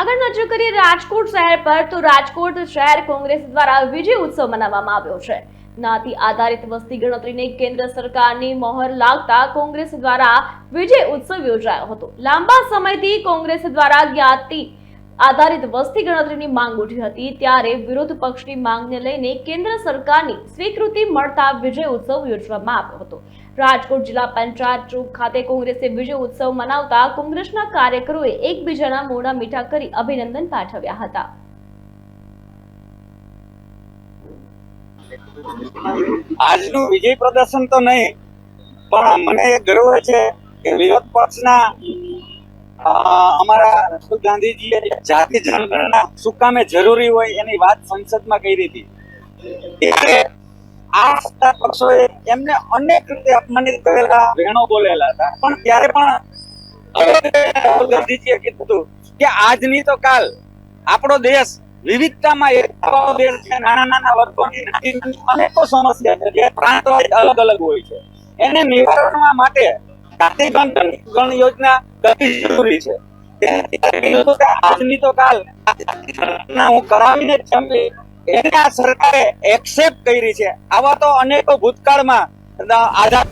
આગળ નજર કરીએ રાજકોટ શહેર પર, તો રાજકોટ શહેર કોંગ્રેસ દ્વારા વિજય ઉત્સવ મનાવવામાં આવ્યો છે. જ્ઞાતિ આધારિત વસ્તી ગણતરીને કેન્દ્ર સરકારની મોહર લાગતા કોંગ્રેસ દ્વારા વિજય ઉત્સવ યોજાયો હતો. લાંબા સમયથી કોંગ્રેસ દ્વારા જ્ઞાતિ આધારિત વસ્તી ગણતરીની માંગ ઉઠી હતી ત્યારે વિરોધ પક્ષની માંગને લઈને કેન્દ્ર સરકારની સ્વીકૃતિ મળતા વિજય ઉત્સવ યોજવામાં આવ્યો હતો. રાજકોટ જિલ્લા પંચાયત ચોક ખાતે કોંગ્રેસે વિજય ઉત્સવ મનાવતા કોંગ્રેસના કાર્યકરોએ એકબીજાના મોઢા મીઠા કરી અભિનંદન પાઠવ્યા હતા. આજનું વિજય પ્રદર્શન તો નહીં, પણ મને ગર્વ છે કે વિરોધ પક્ષના અમારા રાહુલ ગાંધીજીએ જાતિ જનગણના શું કામે જરૂરી હોય એની વાત સંસદમાં કરી હતી. આ સત્તા પક્ષોએ એમને અનેક રીતે અપમાનિત કરેલા, વેણો બોલેલા હતા. પણ ત્યારે પણ રાહુલ ગાંધીજીએ કીધું કે આજની તો કાલ આપણો દેશ વિવિધતામાં એકતાવાળો દેશ છે, નાના નાના વર્ગોની નાની નાની અનેકો સમસ્યા છે, જે પ્રાંતો અલગ અલગ હોય છે. એને નિવારણવા માટે ગણ યોજના કરવી જરૂરી છે. આજની તો કાલ કરાવીને જ સરકારે એક્સેપ્ટ કરી છે. આવા તો અનેકો ભૂતકાળમાં આઝાદ